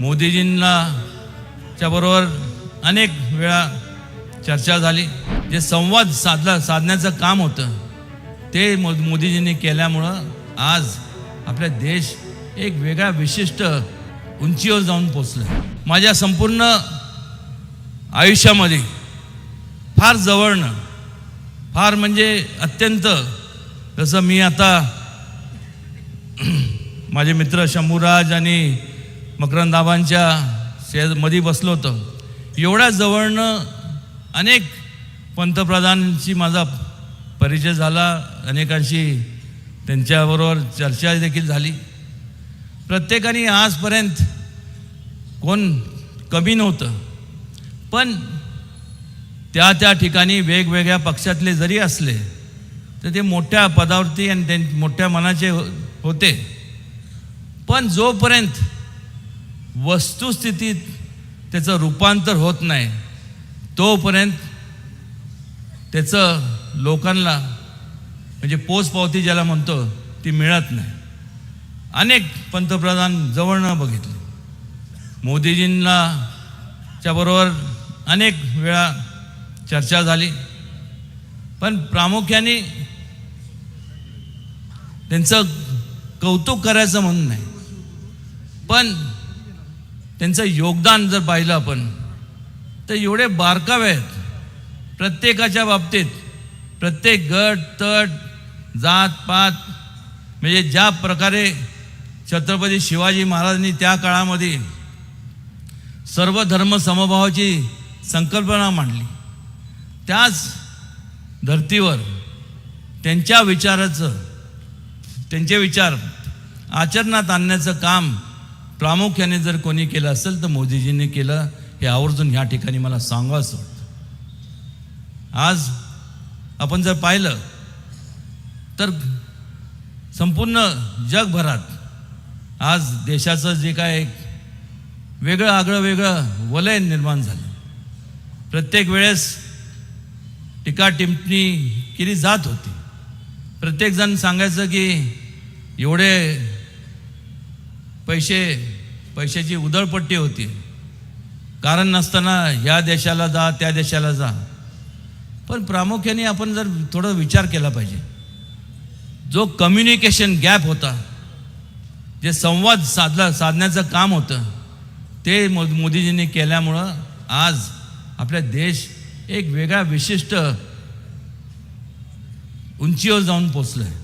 मोदीजींना च्या बरोबर अनेक वेळा चर्चा झाली. जे संवाद साधला साधण्याचं काम होतं ते मो मोदीजींनी केल्यामुळं आज आपला देश एक वेगळ्या विशिष्ट उंचीवर जाऊन पोचलं माझ्या संपूर्ण आयुष्यामध्ये फार जवळनं फार म्हणजे अत्यंत जसं मी आता माझे मित्र शंभूराज आणि मकरंदाबांच्या शे मध्ये बसलो होतो. एवढ्या जवळनं अनेक पंतप्रधानांशी माझा परिचय झाला. अनेकांशी त्यांच्याबरोबर चर्चा देखील झाली. प्रत्येकाने आजपर्यंत कोण कमी नव्हतं. पण त्या त्या ठिकाणी वेगवेगळ्या पक्षातले जरी असले तर ते मोठ्या पदावरती आणि त्यां मोठ्या मनाचे हो-, होते. पण जोपर्यंत वस्तुस्थितीत त्याचं रूपांतर होत नाही. तोपर्यंत त्याचं लोकांना म्हणजे पोचपावती ज्याला म्हणतो ती मिळत नाही. अनेक पंतप्रधान जवळनं बघितले. मोदीजींना च्या बरोबर अनेक वेळा चर्चा झाली. पण प्रामुख्याने त्यांचं कौतुक करायचं म्हणून नाही. पण त्यांचं योगदान जर पाहिलं आपण तर एवढे बारकावे आहेत. प्रत्येकाच्या बाबतीत प्रत्येक गट तट जात पात म्हणजे ज्या प्रकारे छत्रपती शिवाजी महाराजांनी त्या काळामध्ये सर्व धर्म समभावाची संकल्पना मांडली त्याच धर्तीवर त्यांच्या विचाराचं त्यांचे विचार आचरणात आणण्याचं काम प्रामुख्याने जर कोणी केलं असेल तर मोदीजींनी केलं. हे आवर्जून ह्या ठिकाणी मला सांगावंच वाटतं. आज आपण जर पाहिलं तर संपूर्ण जगभरात आज देशाचं जे काय एक वेगळं आगळं वेगळं वलय निर्माण झालं. प्रत्येक वेळेस टीका टिप्पणी केली जात होती. प्रत्येकजण सांगायचं की एवढे पैसे पैशाची उधळपट्टी होती. कारण नसताना ह्या देशाला जा त्या देशाला जा. पण प्रामुख्याने आपण जर थोडं विचार केला पाहिजे. जो कम्युनिकेशन गॅप होता जे संवाद साधला साधण्याचं काम होतं ते मो मोदीजींनी केल्यामुळं आज आपला देश एक वेगळा विशिष्ट उंचीवर जाऊन पोचलं आहे